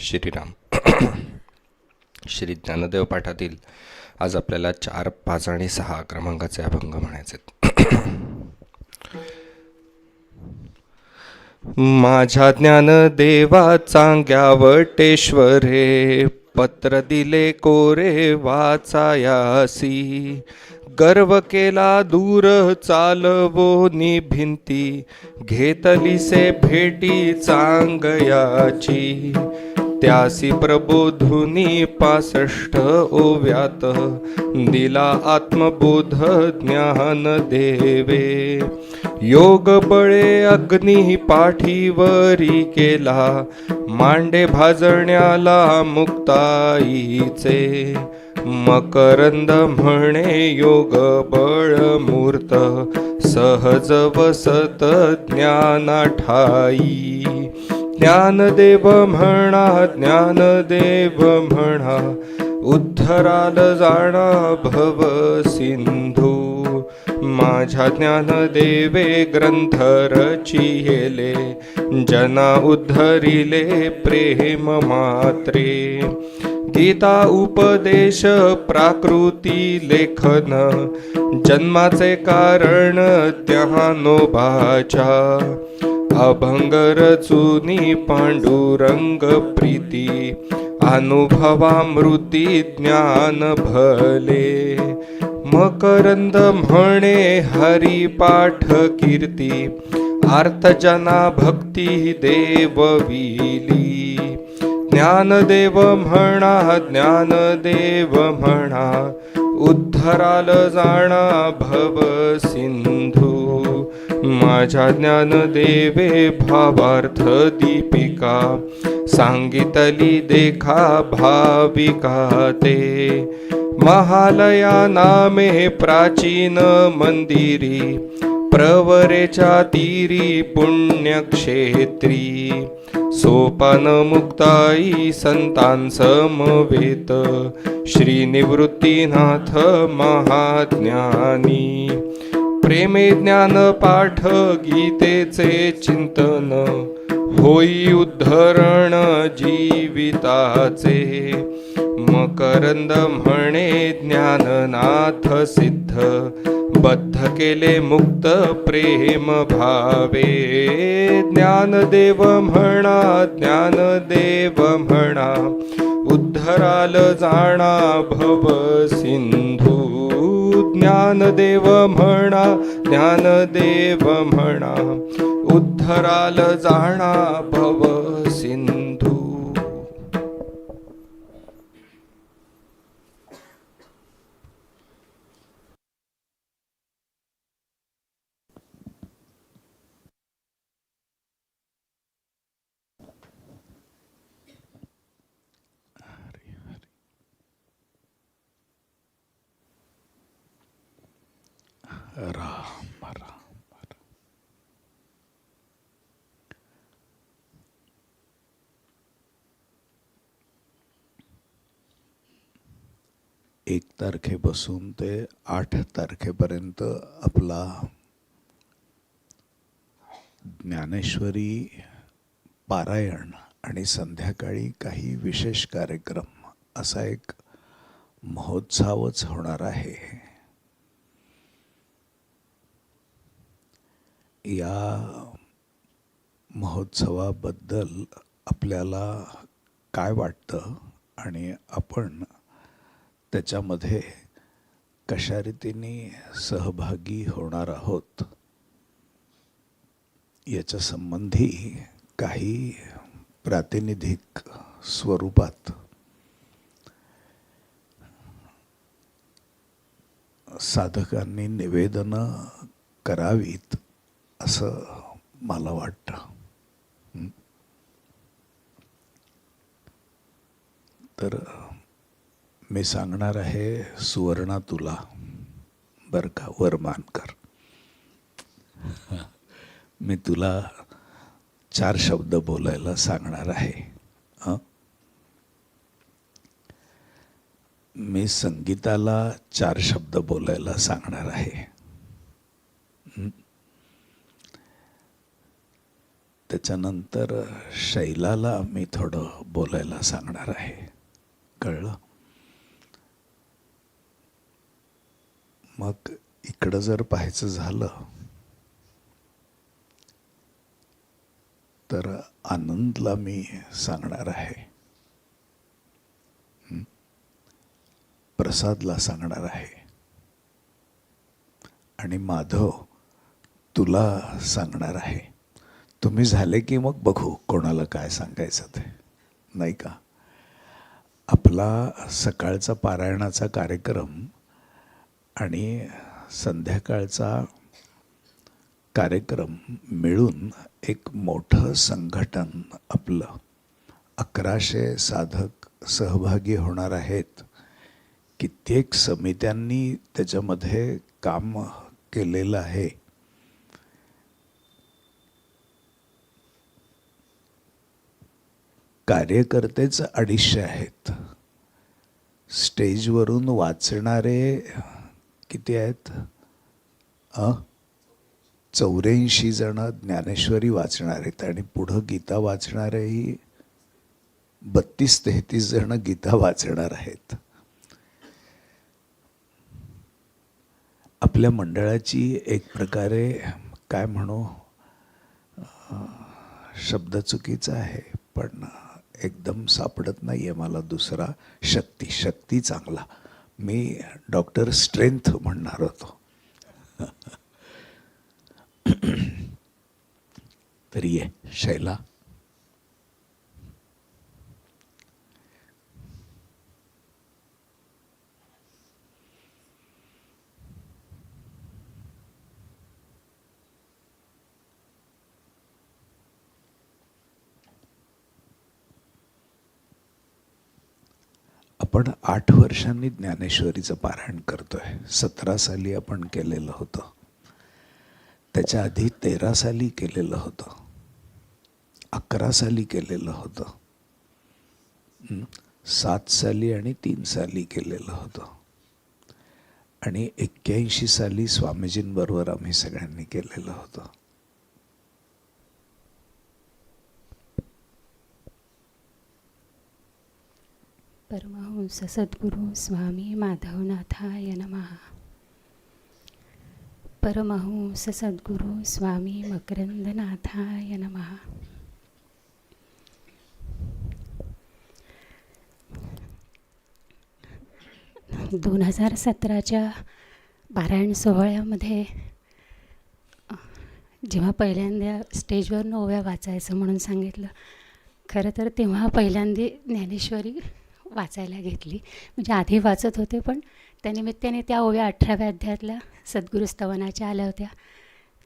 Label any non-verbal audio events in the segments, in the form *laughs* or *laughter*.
श्रीराम. श्री ज्ञानदेव पाठातील आज आपल्याला चार पाच आणि सहा क्रमांकाचे अभंग म्हणायचे माझ्या ज्ञानदेवा चांग्यावटेश्वरे पत्र दिले कोरे वाचायासी. गर्व केला दूर चालवो भिंती घेतलीसे भेटी चांगयाची. त्यासी प्रबोधुनी पासष्ट ओव्यात. दिला आत्मबोध ज्ञान देवे. योग बळे अग्नी पाठीवरी केला. मांडे भाजण्याला मुक्ताईचे. मकरंद म्हणे योग बळ मूर्त. सहज वसत ज्ञाना ठाई ज्ञानदेव म्हणा ज्ञानदेव म्हणा उद्धराल जाणा भव सिंधू. माझ्या ज्ञानदेवे ग्रंथ रचिले जना उद्धरिले प्रेम मात्रे. गीता उपदेश प्राकृती लेखन जन्माचे कारण ज्ञानोबाच्या अभंग रचुनी पांडुरंग प्रीती अनुभवामृती ज्ञान भले। मकरंद म्हणे हरी पाठ कीर्ती आर्तजना भक्ती देवविली ज्ञानदेव म्हणा ज्ञानदेव म्हणा उद्धराल जाणा भव सिंधू। माझ्या ज्ञानदेवे भावार्थ दीपिका सांगितली देखा भाविका ते. महालया नामे प्राचीन मंदिरी प्रवरेच्या तीरी पुण्यक्षेत्री सोपान मुक्ताई संतान समवेत श्रीनिवृत्तीनाथ महाज्ञानी. प्रेमे ज्ञान पाठ गीतेचे चिंतन होई उद्धरण जीविताचे. मकरंद म्हणे ज्ञाननाथ सिद्ध बद्ध केले मुक्त प्रेम भावे. ज्ञानदेव म्हणा ज्ञानदेव म्हणा उद्धराल जाणा भव सिंधू. ज्ञानदेव म्हणा ज्ञानदेव म्हणा उद्धराल जाणा भव सिंध. एक तारखेपासून ते आठ तारखेपर्यंत आपला ज्ञानेश्वरी पारायण आणि संध्याकाळी काही विशेष कार्यक्रम असा एक महोत्सवच होणार आहे. या महोत्सवाबद्दल आपल्याला काय वाटतं आणि आपण त्याच्यामध्ये कशा रीतीने सहभागी होणार आहोत? याच्या संबंधी काही प्रातिनिधिक स्वरूपात साधकांनी निवेदनं करावीत असं मला वाटतं. तर मी सांगणार आहे सुवर्णा तुला. बरं का वरमानकर *laughs* मी तुला चार शब्द बोलायला सांगणार आहे. मी संगीताला चार शब्द बोलायला सांगणार आहे. त्याच्यानंतर शैलाला मी थोडं बोलायला सांगणार आहे. कळलं? मग इकडं जर पाहायचं झालं तर आनंदला मी सांगणार आहे. प्रसादला सांगणार आहे. आणि माधव तुला सांगणार आहे. तुम्ही झाले की मग बघू कोणाला काय सांगायचं ते. नाही का? आपला सकाळचा पारायणाचा कार्यक्रम आणि संध्याकाळचा कार्यक्रम मिळून एक मोठं संघटन आपलं अकराशे साधक सहभागी होणार आहेत. कित्येक समित्यांनी त्याच्यामध्ये काम केलेलं आहे. कार्यकर्तेच अडीचशे आहेत. स्टेजवरून वाचणारे किती आहेत? चौऱ्याऐंशी जण ज्ञानेश्वरी वाचणार आहेत आणि पुढं गीता वाचणारेही बत्तीस तेहतीस जण गीता वाचणार आहेत. आपल्या मंडळाची एक प्रकारे काय म्हणू शब्द चुकीचा आहे पण एकदम सापडत नाही आहे मला दुसरा. शक्ती शक्ती चांगला. मी डॉक्टर स्ट्रेंथ म्हणणार होतो. तरी आहे शैला. आपण आठ वर्षांनी ज्ञानेश्वरीचं पारायण करतोय. सतरा साली आपण केलेलं होतं. त्याच्या आधी तेरा साली केलेलं होतं. अकरा साली केलेलं होतं. सात साली आणि तीन साली केलेलं होतं. आणि एक्क्याऐंशी साली स्वामीजींबरोबर आम्ही सगळ्यांनी केलेलं होतं. परमहंस सद्गुरु स्वामी माधवनाथाय नमः। परमहंस सद्गुरु स्वामी मकरंदनाथाय नमः। दोन हजार सतराच्या पारायण सोहळ्यामध्ये जेव्हा पहिल्यांदा स्टेजवर नोव्या वाचायचं म्हणून सांगितलं खरं तर तेव्हा पहिल्यांदा ज्ञानेश्वरी वाचायला घेतली. म्हणजे आधी वाचत होते पण त्यानिमित्ताने त्या ओव्या अठराव्या अध्यायातल्या सद्गुरुस्तवनाच्या आल्या होत्या.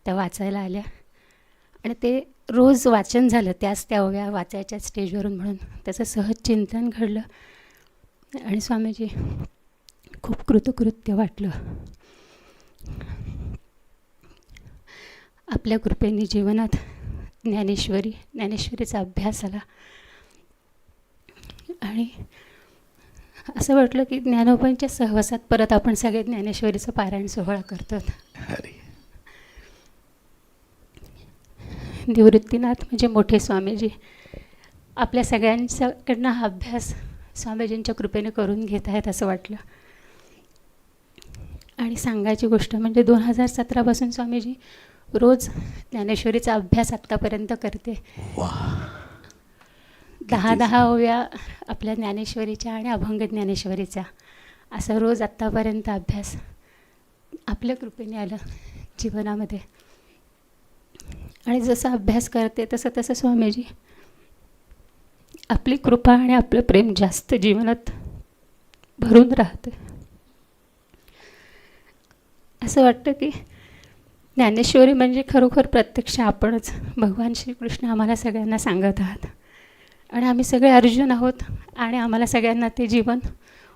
त्या वाचायला आल्या. आणि ते रोज वाचन झालं त्याच त्या ओव्या वाचायच्या स्टेजवरून म्हणून. त्याचं सहज चिंतन घडलं. आणि स्वामीजी खूप कृतकृत्य वाटलं. आपल्या कृपेने जीवनात ज्ञानेश्वरी ज्ञानेश्वरीचा अभ्यास आला. आणि असं वाटलं की ज्ञानोबांच्या सहवासात परत आपण सगळे ज्ञानेश्वरीचं पारायण सोहळा करतो निवृत्तीनाथ म्हणजे मोठे स्वामीजी. आपल्या सगळ्यांच्याकडनं हा अभ्यास स्वामीजींच्या कृपेने करून घेत आहेत असं वाटलं. आणि सांगायची गोष्ट म्हणजे दोन हजार सतरापासून स्वामीजी रोज ज्ञानेश्वरीचा अभ्यास आत्तापर्यंत करते. दहा दहा ओव्या आपल्या ज्ञानेश्वरीच्या आणि अभंग ज्ञानेश्वरीचा असा रोज आत्तापर्यंत अभ्यास आपल्या कृपेने आलं जीवनामध्ये. आणि जसा अभ्यास करते तसं तसं स्वामीजी आपली कृपा आणि आपलं प्रेम जास्त जीवनात भरून राहते. असं वाटतं की ज्ञानेश्वरी म्हणजे खरोखर प्रत्यक्ष आपणच. भगवान श्रीकृष्ण आम्हाला सगळ्यांना सांगत आहात. आणि आम्ही सगळे अर्जुन आहोत आणि आम्हाला सगळ्यांना ते जीवन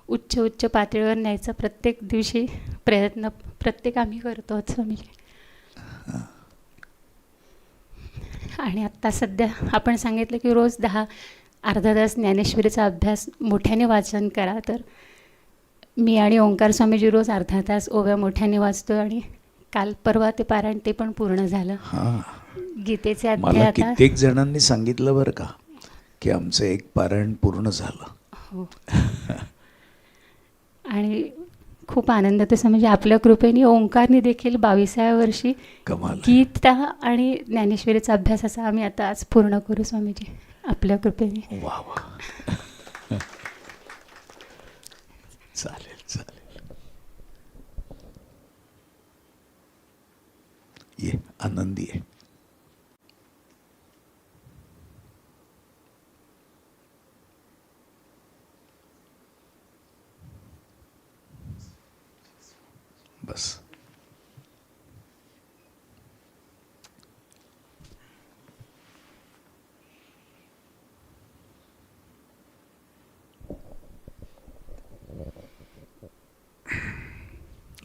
उच्च उच्च पातळीवर न्यायचा प्रत्येक दिवशी प्रयत्न प्रत्येक आम्ही करतो स्वामीजी. आणि आत्ता सध्या आपण सांगितलं की रोज दहा अर्धा तास ज्ञानेश्वरीचा अभ्यास मोठ्याने वाचन करा. तर मी आणि ओंकार स्वामीजी रोज अर्धा तास ओव्या मोठ्याने वाचतो आणि काल परवा ते पारायण ते पण पूर्ण झालं. गीतेचे कित्येक जणांनी सांगितलं बरं का. की आमचं एक पारायण पूर्ण झालं. हो. आणि खूप आनंद तसं म्हणजे आपल्या कृपेने ओंकारने देखील बावीसाव्या वर्षी कमाल. गीता आणि ज्ञानेश्वरीचा अभ्यास असा आम्ही आता आज पूर्ण करू स्वामीजी आपल्या कृपेने. वा वा. चालेल चालेल. ये आनंदी आहे बस।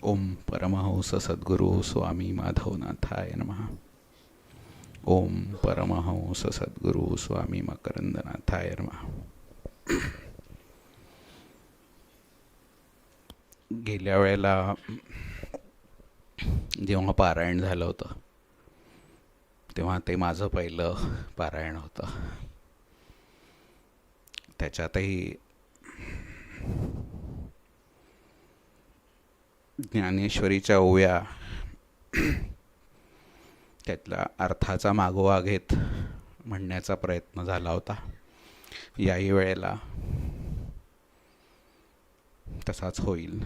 ओम परमहंस सद्गुरु स्वामी माधवनाथाय नमः। ओम परमहंस सद्गुरु स्वामी मकरंदनाथाय नमः। गेल्या वेळेला जेव्हा पारायण झालं होतं तेव्हा ते माझं पहिलं पारायण होतं. त्याच्यातही ज्ञानेश्वरीच्या ओव्या त्यातला अर्थाचा मागोवा घेत म्हणण्याचा प्रयत्न झाला होता. याही वेळेला तसाच होईल.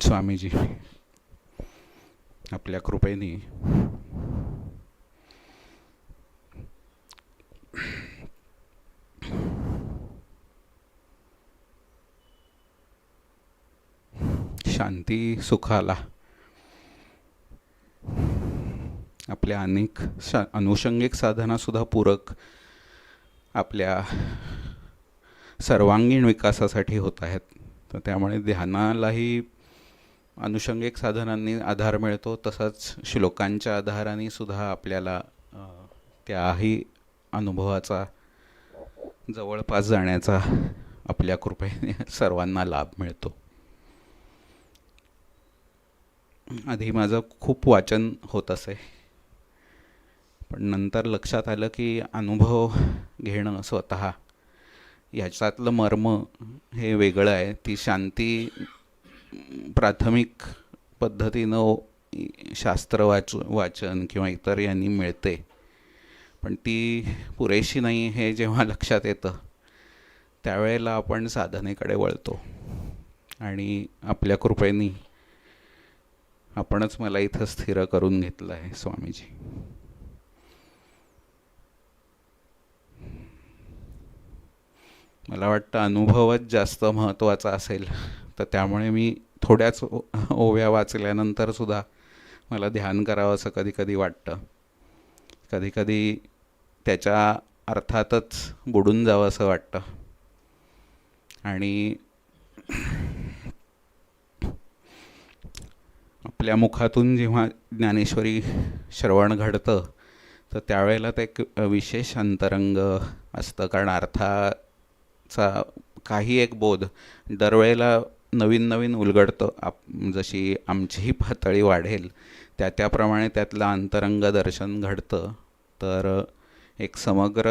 स्वामीजी आपल्या कृपेने. शांती सुखाला. आपल्या अनेक शा अनुषंगिक साधनासुद्धा पूरक आपल्या सर्वांगीण विकासासाठी होत आहेत. तर त्यामुळे ध्यानालाही अनुषंगिक साधनांनी आधार मिळतो तसाच श्लोकांच्या आधाराने सुद्धा आपल्याला त्याही अनुभवाचा जवळपास जाण्याचा आपल्या कृपेने सर्वांना लाभ मिळतो. आधी माझं खूप वाचन होत असे. पण नंतर लक्षात आलं की अनुभव घेणं स्वतः याच्यातलं मर्म हे वेगळं आहे. ती शांती प्राथमिक पद्धतीनं शास्त्र वाच वाचन किंवा इतर यांनी मिळते. पण ती पुरेशी नाही हे जेव्हा *laughs* लक्षात येतं त्यावेळेला आपण साधनेकडे वळतो. आणि आपल्या कृपेनी आपणच मला इथं स्थिर करून घेतलं आहे स्वामीजी. मला वाटतं अनुभवच जास्त महत्त्वाचा असेल. तर त्यामुळे मी थोड्याच ओ- ओव्या वाचल्यानंतर सुद्धा मला ध्यान करावं असं कधीकधी वाटतं. कधीकधी त्याच्या अर्थातच बुडून जावं असं वाटतं. आणि आपल्या मुखातून जेव्हा ज्ञानेश्वरी श्रवण घडतं तर त्यावेळेला ते एक विशेष अंतरंग असतं. कारण चा काही एक बोध दरवेळेला नवीन नवीन उलगडतं. आप जशी आमचीही पातळी वाढेल त्या त्याप्रमाणे त्यातलं अंतरंग दर्शन घडतं. तर एक समग्र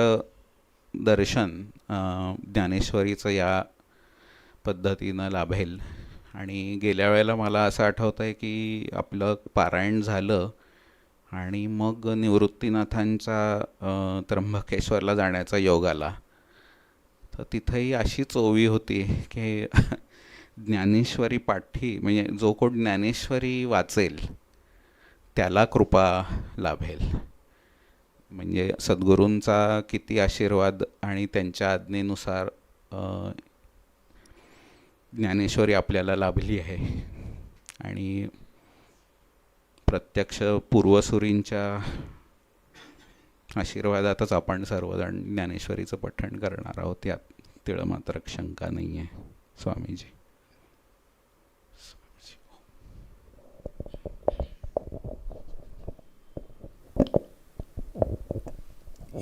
दर्शन ज्ञानेश्वरीचं या पद्धतीनं लाभेल. आणि गेल्या वेळेला मला असं आठवतं आहे की आपलं पारायण झालं आणि मग निवृत्तीनाथांचा त्र्यंबकेश्वरला जाण्याचा योग आला. तर तिथंही अशीच ओवी होती की *laughs* ज्ञानेश्वरी पाठी म्हणजे जो कोण ज्ञानेश्वरी वाचेल त्याला कृपा लाभेल. म्हणजे सद्गुरूंचा किती आशीर्वाद आणि त्यांच्या आज्ञेनुसार ज्ञानेश्वरी आपल्याला लाभली आहे. आणि प्रत्यक्ष पूर्वसुरींच्या आशीर्वादातच आपण सर्वजण ज्ञानेश्वरीचं पठण करणार आहोत. यात तिळं मात्र शंका नाही आहे स्वामीजी.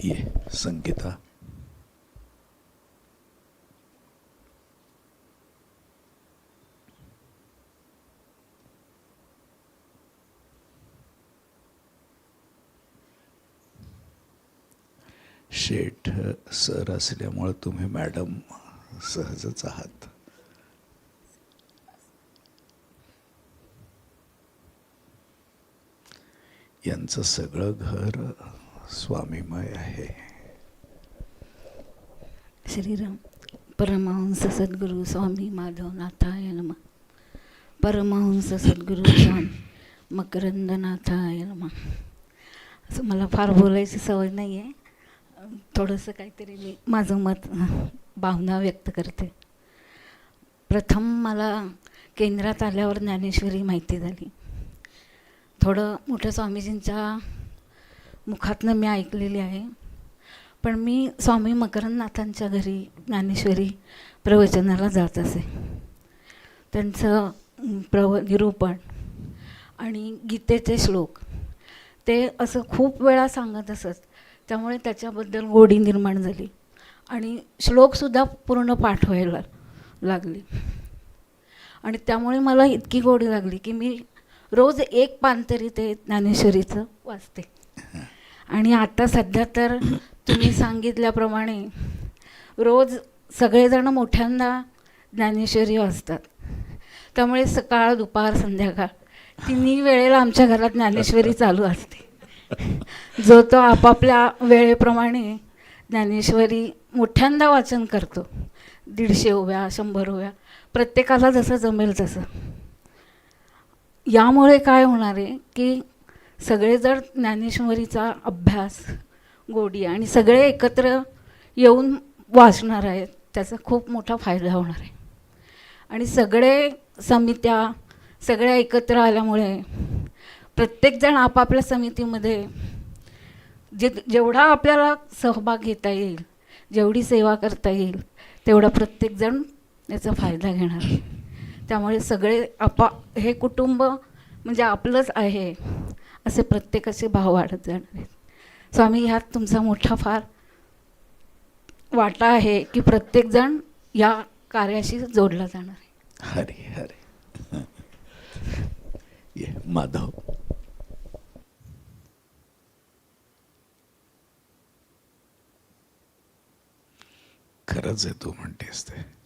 ये संगीता. शेठ सर असल्यामुळं तुम्ही मॅडम सहजच आहात. यांचं सगळं घर स्वामीमय आहे. श्रीराम परमहंस सद्गुरू स्वामी माधवनाथाय नम. परमहंस सद्गुरू स्वामी मकरंदनाथाय नम. असं मला फार बोलायची सवय नाही आहे थोडंसं काहीतरी मी माझं मत भावना व्यक्त करते. प्रथम मला केंद्रात आल्यावर ज्ञानेश्वरी माहिती झाली. थोडं मोठ्या स्वामीजींच्या मुखातनं मी ऐकलेली आहे. पण मी स्वामी मकरंदनाथांच्या घरी ज्ञानेश्वरी प्रवचनाला जात असे. त्यांचं प्रव निरूपण आणि गीतेचे श्लोक ते असं खूप वेळा सांगत असत त्यामुळे त्याच्याबद्दल गोडी निर्माण झाली. आणि श्लोकसुद्धा पूर्ण पाठ व्हायला लागली. आणि त्यामुळे मला इतकी गोडी लागली की मी रोज एक पान तरी ते ज्ञानेश्वरीचं वाचते. आणि आता सध्या तर तुम्ही सांगितल्याप्रमाणे रोज सगळेजण मोठ्यांदा ज्ञानेश्वरी वाचतात. त्यामुळे सकाळ दुपार संध्याकाळ तिन्ही वेळेला आमच्या घरात ज्ञानेश्वरी चालू असते. *laughs* जो तो आपापल्या वेळेप्रमाणे ज्ञानेश्वरी मोठ्यांदा वाचन करतो. दीडशे होव्या शंभर होव्या प्रत्येकाला जसं जमेल तसं. यामुळे काय होणार आहे की सगळे जर ज्ञानेश्वरीचा अभ्यास गोडी आणि सगळे एकत्र येऊन वाचणार आहेत त्याचा खूप मोठा फायदा होणार आहे. आणि सगळे समित्या सगळ्या एकत्र आल्यामुळे प्रत्येकजण आपापल्या समितीमध्ये जे जेवढा आपल्याला सहभाग घेता येईल जेवढी सेवा करता येईल तेवढा प्रत्येकजण याचा फायदा घेणार. त्यामुळे सगळे आपा हे कुटुंब म्हणजे आपलंच आहे असे प्रत्येकाचे भाव वाढत जाणार आहेत. स्वामी ह्यात तुमचा मोठा फार वाटा आहे की प्रत्येकजण या कार्याशी जोडला जाणार आहे. हरे हरे. *laughs* माधव. खरंच आहे तू म्हणतेस ते.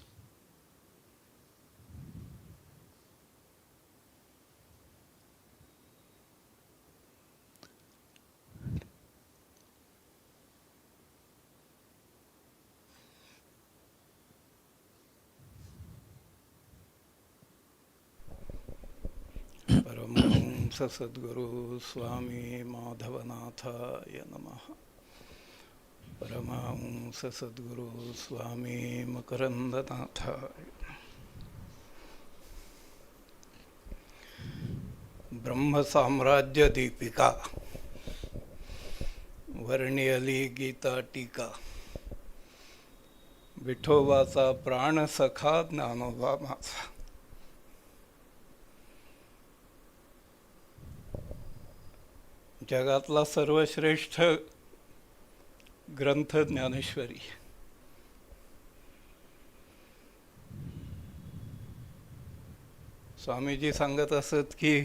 परमहंस सद्गुरु स्वामी माधवनाथाय नमः. परमहंस सद्गुरु स्वामी मकरंदनाथाय ब्रह्मसाम्राज्य दीपिका वर्णियली गीता टीका विठोबाचा प्राण सखा ज्ञानोबा माझा जगातला सर्वश्रेष्ठ ग्रंथ ज्ञानेश्वरी स्वामीजी सांगत असत की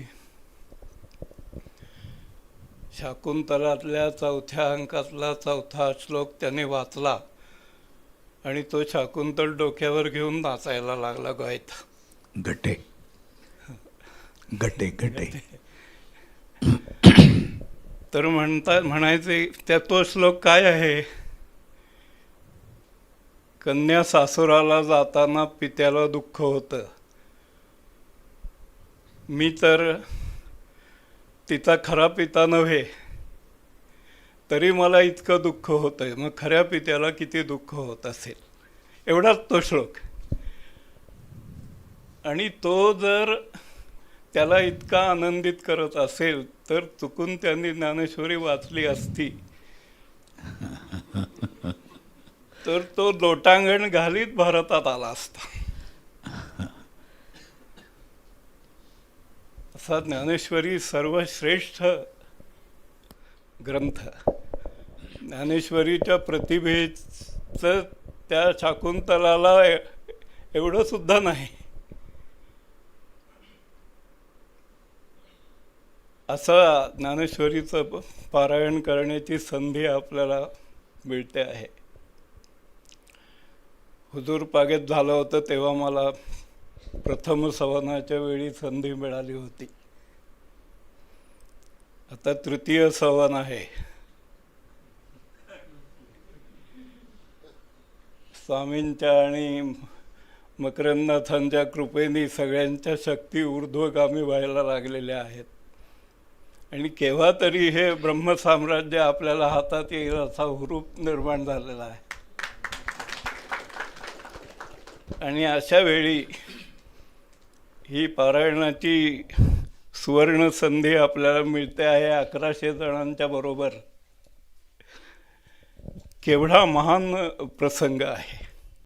शाकुंतलातल्या चौथ्या अंकातला चौथा श्लोक त्याने वाचला आणि तो शाकुंतल डोक्यावर घेऊन नाचायला लागला गायत गटे गटे गटे तर म्हणता म्हणायचे त्या तो श्लोक काय आहे? कन्या सासुराला जाताना पित्याला दुःख होतं. मी तर तिचा खरा पिता नव्हे तरी मला इतकं दुःख होतंय. मग खऱ्या पित्याला किती दुःख होत असेल? एवढाच तो श्लोक. आणि तो जर त्याला इतका आनंदित करत असेल तर चुकून त्यांनी ज्ञानेश्वरी वाचली असती. तर तो लोटांगण घालीत भारतात आला असता. असा ज्ञानेश्वरी सर्वश्रेष्ठ ग्रंथ. ज्ञानेश्वरीच्या प्रतिभेचं त्या शाकुंतलाला एवढं सुद्धा नाही. असं ज्ञानेश्वरीचं प- पारायण करण्याची संधी आपल्याला मिळते आहे. हुजूर पागेत झालं होतं तेव्हा मला प्रथम सवनाच्या वेळी संधी मिळाली होती. आता तृतीय सवन आहे. स्वामींच्या आणि मकरंदनाथांच्या कृपेने सगळ्यांच्या शक्ती ऊर्ध्वगामी व्हायला लागलेल्या आहेत. आणि केव्हा तरी हे ब्रह्मसाम्राज्य आपल्याला हातात येईल असा हुरूप निर्माण झालेला आहे. आणि अशा वेळी ही पारायणाची सुवर्ण संधी आपल्याला मिळते आहे अकराशे जणांच्या बरोबर. केवढा महान प्रसंग आहे.